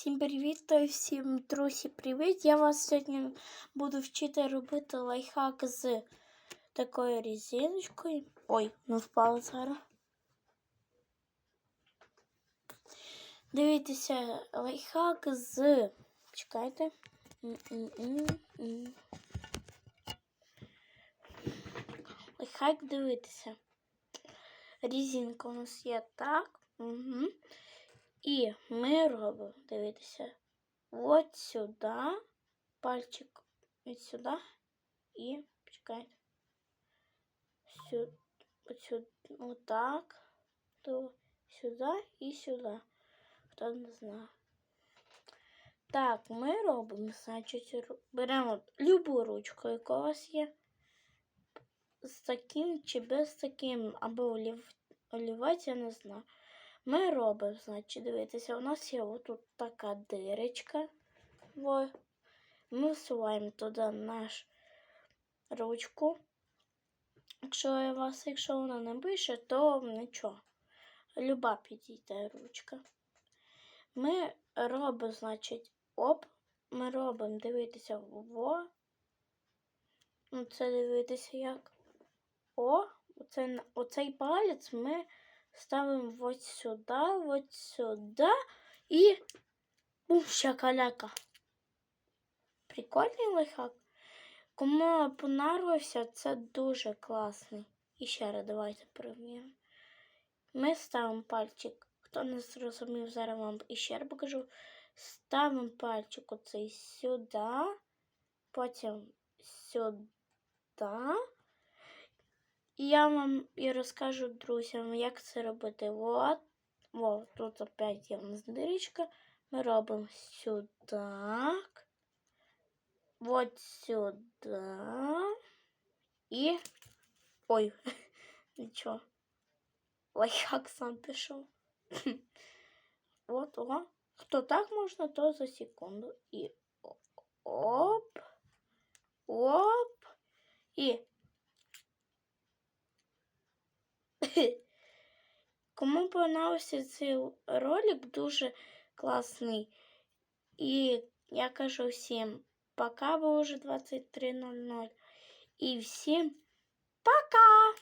Всім привіт та всім друзі, привіт! Я вас сьогодні буду вчити робити лайфхак з такою резиночкою. Ой, не впала зараз. Дивіться, лайфхак з. Чекайте. М-м-м-м. Лайфхак дивитися. Резинка у нас є так. Угу. І ми робимо, дивіться, от сюди, пальчик від сюди і чекайте. Сюди, сюди, отак, то сюди і сюди. Хто не знає. Так, ми робимо, значить, беремо любу ручку, яка у вас є. З таким чи без таким, або олів... олівець, я не знаю. Ми робимо, значить, дивіться, у нас є отут така дирочка. Во. Ми всуваємо туди наш ручку. Якщо у вас, якщо вона не пише, то нічого. Люба підійде ручка. Ми робимо, значить, оп, ми робимо, дивитися во. Ну, це дивитися як. О, оце, оцей палець ми ставимо вот сюда, вот сюда и бум, шакаляка. Прикольний лайфхак. Кому понравився, це дуже класний. І ще раз давайте перевіримо. Ми ставимо пальчик. Хто не зрозумів, зараз вам іще раз покажу. Ставимо пальчик оцей сюди, потім сюди. Я вам і розкажу друзям, як це робити. От, о, тут опять є у нас дирочка. Ми робимо сюди. Вот сюди. І. Ой, нічого. Лайфхак сам пішов. От, о. Хто так можна, то за секунду. І оп. Оп. І. Кому понравився цей ролик, дуже класний. І я кажу всім пока, бо вже 23.00. І всім пока!